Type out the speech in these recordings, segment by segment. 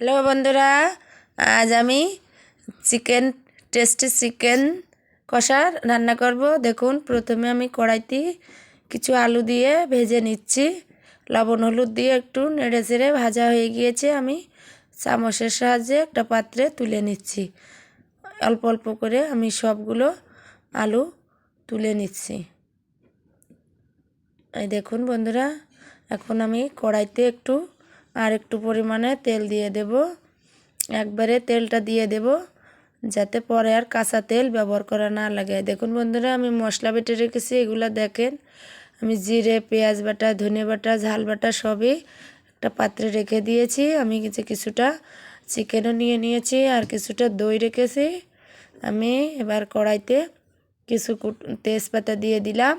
Hello বন্ধুরা, আজ আমি চিকেন টেস্টি চিকেন কষা রান্না করব। দেখুন, প্রথমে আমি কড়াইতে কিছু আলু দিয়ে ভেজে নিচ্ছি। লবণ, হলুদ দিয়ে একটু নেড়ে চেড়ে ভাজা হয়ে গিয়েছে। আমি চামচের সাহায্যে একটা পাত্রে তুলে নিচ্ছি। অল্প অল্প করে আমি সবগুলো আলু তুলে নিচ্ছি। এই দেখুন বন্ধুরা, এখন আমি কড়াইতে একটু আর একটু পরিমাণে তেল দিয়ে দেব। একবারে তেলটা দিয়ে দেব যাতে পরে আর কাঁচা তেল ব্যবহার করা না লাগে। দেখুন বন্ধুরা, আমি মশলা বেটে রেখেছি, এগুলো দেখেন। আমি জিরে, পেঁয়াজ বাটা, ধনে বাটা, ঝাল বাটা সবই একটা পাত্রে রেখে দিয়েছি। আমি কিছু কিছুটা চিকেনও নিয়ে নিয়েছি আর কিছুটা দই রেখেছি। আমি এবার কড়াইতে কিছু তেজপাতা দিয়ে দিলাম।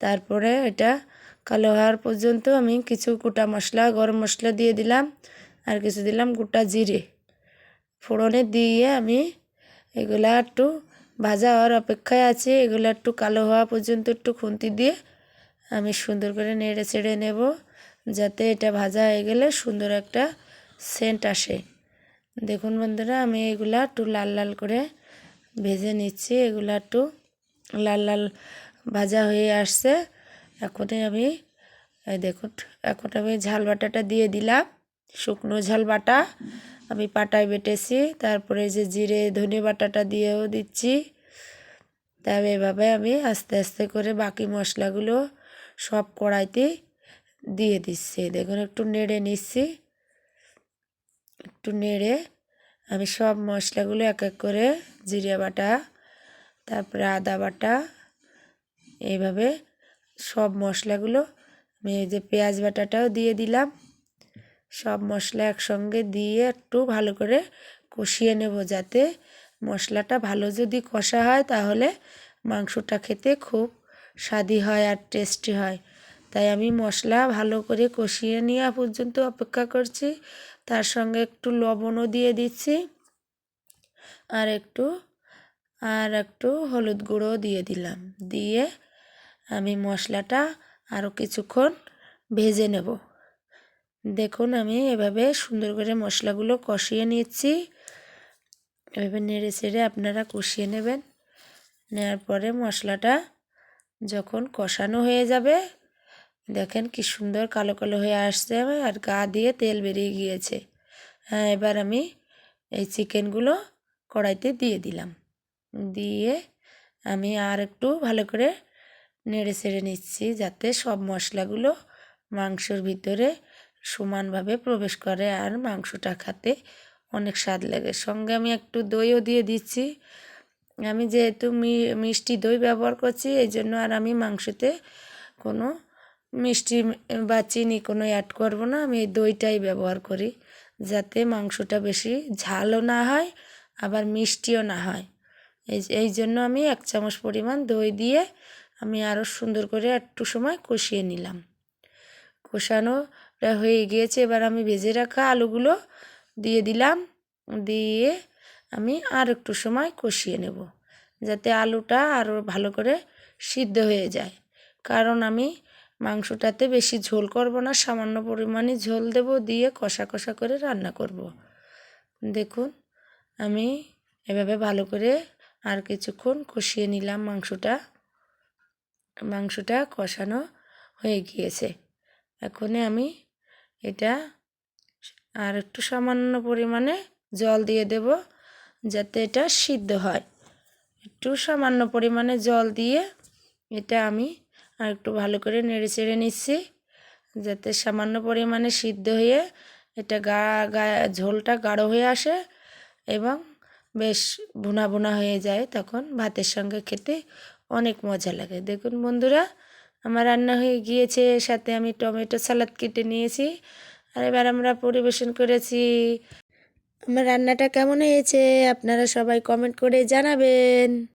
তারপরে এটা কালো হওয়ার পর্যন্ত আমি কিছু গোটা মশলা, গরম মশলা দিয়ে দিলাম আর কিছু দিলাম গোটা জিরে। ফোড়নে দিয়ে আমি এগুলা একটু ভাজা হওয়ার অপেক্ষায় আছে, এগুলো একটু কালো হওয়া পর্যন্ত একটু খুন্তি দিয়ে আমি সুন্দর করে নেড়ে ছেড়ে নেব যাতে এটা ভাজা হয়ে গেলে সুন্দর একটা সেন্ট আসে। দেখুন বন্ধুরা, আমি এগুলা একটু লাল লাল করে ভেজে নিচ্ছি, এগুলা একটু লাল লাল ভাজা হয়ে আসছে। এখনই আমি দেখুন, এখন আমি ঝাল বাটাটা দিয়ে দিলাম, শুকনো ঝাল বাটা। আমি পাটায় বেটেছি, তারপরে যে জিরে, ধনে বাটাটা দিয়েও দিচ্ছি। তবে এভাবে আমি আস্তে আস্তে করে বাকি মশলাগুলো সব কড়াইতে দিয়ে দিচ্ছি। দেখুন, একটু নেড়ে নিচ্ছি। একটু নেড়ে আমি সব মশলাগুলো এক এক করে জিরে বাটা, তারপরে আদা বাটা, এইভাবে সব মশলাগুলো আমি এই যে পেঁয়াজ বাটাটাও দিয়ে দিলাম। সব মশলা একসঙ্গে দিয়ে একটু ভালো করে কষিয়ে নেব যাতে মশলাটা ভালো যদি কষা হয় তাহলে মাংসটা খেতে খুব স্বাদি হয় আর টেস্টি হয়। তাই আমি মশলা ভালো করে কষিয়ে নেওয়া পর্যন্ত অপেক্ষা করছি। তার সঙ্গে একটু লবণও দিয়ে দিচ্ছি। আর একটু আর একটু হলুদ গুঁড়ো দিয়ে দিলাম। দিয়ে আমি মশলাটা আরও কিছুক্ষণ ভেজে নেব। দেখুন, আমি এভাবে সুন্দর করে মশলাগুলো কষিয়ে নিচ্ছি। এভাবে নেড়ে চেড়ে আপনারা কষিয়ে নেবেন। নেওয়ার পরে মশলাটা যখন কষানো হয়ে যাবে, দেখেন কি সুন্দর কালো কালো হয়ে আসছে আর গা দিয়ে তেল বেরিয়ে গিয়েছে। হ্যাঁ এবার আমি এই চিকেনগুলো কড়াইতে দিয়ে দিলাম। দিয়ে আমি আর একটু ভালো করে নেড়ে ছেড়ে নিচ্ছি যাতে সব মশলাগুলো মাংসর ভিতরে সমানভাবে প্রবেশ করে আর মাংসটা খাতে অনেক স্বাদ লাগে। সঙ্গে আমি একটু দইও দিয়ে দিচ্ছি। আমি যেহেতু মিষ্টি দই ব্যবহার করছি, এই জন্য আর আমি মাংসতে কোনো মিষ্টি বা চিনি কোনো অ্যাড করব না। আমি এই দইটাই ব্যবহার করি যাতে মাংসটা বেশি ঝালও না হয়, আবার মিষ্টিও না হয়। এই জন্য আমি এক চামচ পরিমাণ দই দিয়ে আমি আরও সুন্দর করে একটু সময় কষিয়ে নিলাম। কষানো হয়ে গিয়েছে। এবার আমি ভেজে রাখা আলুগুলো দিয়ে দিলাম। দিয়ে আমি আর একটু সময় কষিয়ে নেব যাতে আলুটা আরও ভালো করে সিদ্ধ হয়ে যায়। কারণ আমি মাংসটাতে বেশি ঝোল করব না, সামান্য পরিমাণে ঝোল দেব দিয়ে কষা কষা করে রান্না করব। দেখুন, আমি এভাবে ভালো করে আর কিছুক্ষণ কষিয়ে নিলাম মাংসটা। মাংসটা কষানো হয়ে গিয়েছে। এখন আমি এটা আর একটু সামান্য পরিমাণে জল দিয়ে দেব যাতে এটা সিদ্ধ হয়। একটু সামান্য পরিমাণে জল দিয়ে এটা আমি আর একটু ভালো করে নেড়ে চেড়ে নিচ্ছি যাতে সামান্য পরিমাণে সিদ্ধ হয়ে এটা গা গা, ঝোলটা গাঢ় হয়ে আসে এবং বেশ ভুনা ভুনা হয়ে যায়। তখন ভাতের সঙ্গে খেতে অনেক মজা লাগে। দেখুন বন্ধুরা, আমার রান্না হয়ে গিয়েছে সাথে আমি টমেটো সালাদ কেটে নিয়েছি। আর এবার আমরা পরিবেশন করেছি। আমার রান্নাটা কেমন হয়েছে, আপনারা সবাই কমেন্ট করে জানাবেন।